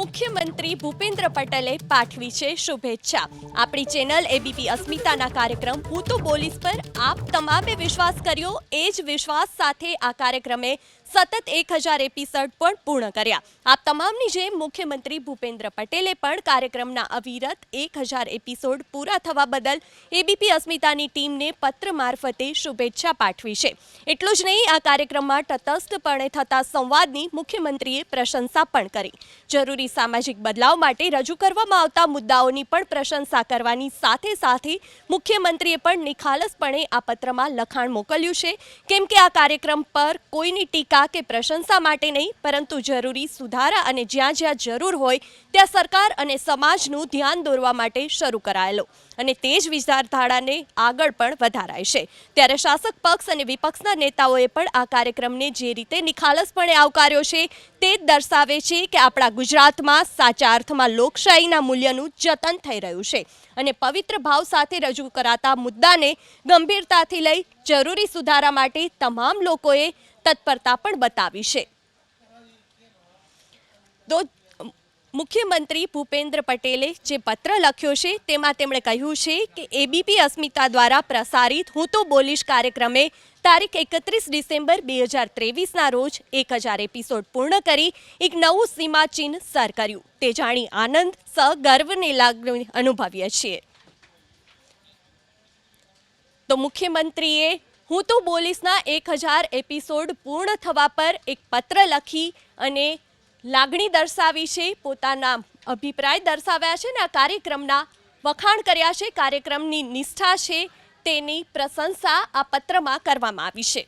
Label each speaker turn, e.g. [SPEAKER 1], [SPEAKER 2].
[SPEAKER 1] મુખ્યમંત્રી ભૂપેન્દ્ર પટેલે પાઠવી છે શુભેચ્છા. આપણી ચેનલ એબીપી અસ્મિતાના કાર્યક્રમ હું તો બોલીશ, પર આપ તમામે વિશ્વાસ કર્યો, એ જ વિશ્વાસ સાથે આ કાર્યક્રમે સતત એક હજાર એપિસોડ પણ પૂર્ણ કર્યા. આ તમામની જેમ મુખ્યમંત્રી ભૂપેન્દ્ર પટેલે પણ કાર્યક્રમના અવિરત એક હજાર એપિસોડ પૂરા થવા બદલ એબીપી અસ્મિતાની ટીમને પત્ર મારફતે શુભેચ્છા પાઠવી છે. એટલું જ નહીં, આ કાર્યક્રમમાં તટસ્થપણે થતા સંવાદની મુખ્યમંત્રીએ પ્રશંસા પણ કરી. જરૂરી સામાજિક બદલાવ માટે રજૂ કરવામાં આવતા મુદ્દાઓની પણ પ્રશંસા કરવાની સાથે સાથે મુખ્યમંત્રીએ પણ નિખાલસપણે આ પત્રમાં લખાણ મોકલ્યું છે. કેમ કે આ કાર્યક્રમ પર કોઈની ટીકા કે પ્રશંસા માટે નહીં, પરંતુ જરૂરી સુધારા અને જ્યાં જ્યાં જરૂર હોય, ત્યાં સરકાર અને સમાજનું ધ્યાન દોરવા માટે શરૂ કરાયેલો. અને તે જ વિચારધારાને આગળ પણ વધારાય છે. ત્યારે શાસક પક્ષ અને વિપક્ષના નેતાઓએ પણ આ કાર્યક્રમને જે રીતે નિખાલસપણે આવકાર્યો છે, તે જ દર્શાવે છે કે આપણા ગુજરાતમાં સાચા અર્થમાં લોકશાહીના મૂલ્યનું જતન થઈ રહ્યું છે. અને પવિત્ર ભાવ સાથે રજૂ કરાતા મુદ્દાને ગંભીરતાથી લઈ જરૂરી સુધારા માટે તમામ લોકોએ તત્પરતા પણ બતાવી છે. તો મુખ્યમંત્રી ભૂપેન્દ્ર પટેલે જે પત્ર લખ્યો છે, તેમાં તેમણે કહ્યું છે કે એબીપી અસ્મિતા દ્વારા પ્રસારિત હું તો બોલીશ કાર્યક્રમે તારીખ એકત્રીસ ડિસેમ્બર બે હજાર ત્રેવીસના રોજ એક હજાર એપિસોડ પૂર્ણ કરી એક નવું સીમાચિહ્ન સર કર્યું. તે જાણી આનંદ સ ગર્વની લાગણી અનુભવીએ છીએ. તો મુખ્યમંત્રીએ હું તો બોલીસના એક હજાર એપિસોડ પૂર્ણ થવા પર એક પત્ર લખી અને લાગણી દર્શાવી છે, પોતાના અભિપ્રાય દર્શાવ્યા છે ને આ કાર્યક્રમના વખાણ કર્યા છે, કાર્યક્રમની નિષ્ઠા છે, તેની પ્રશંસા આ પત્રમાં કરવામાં આવી છે.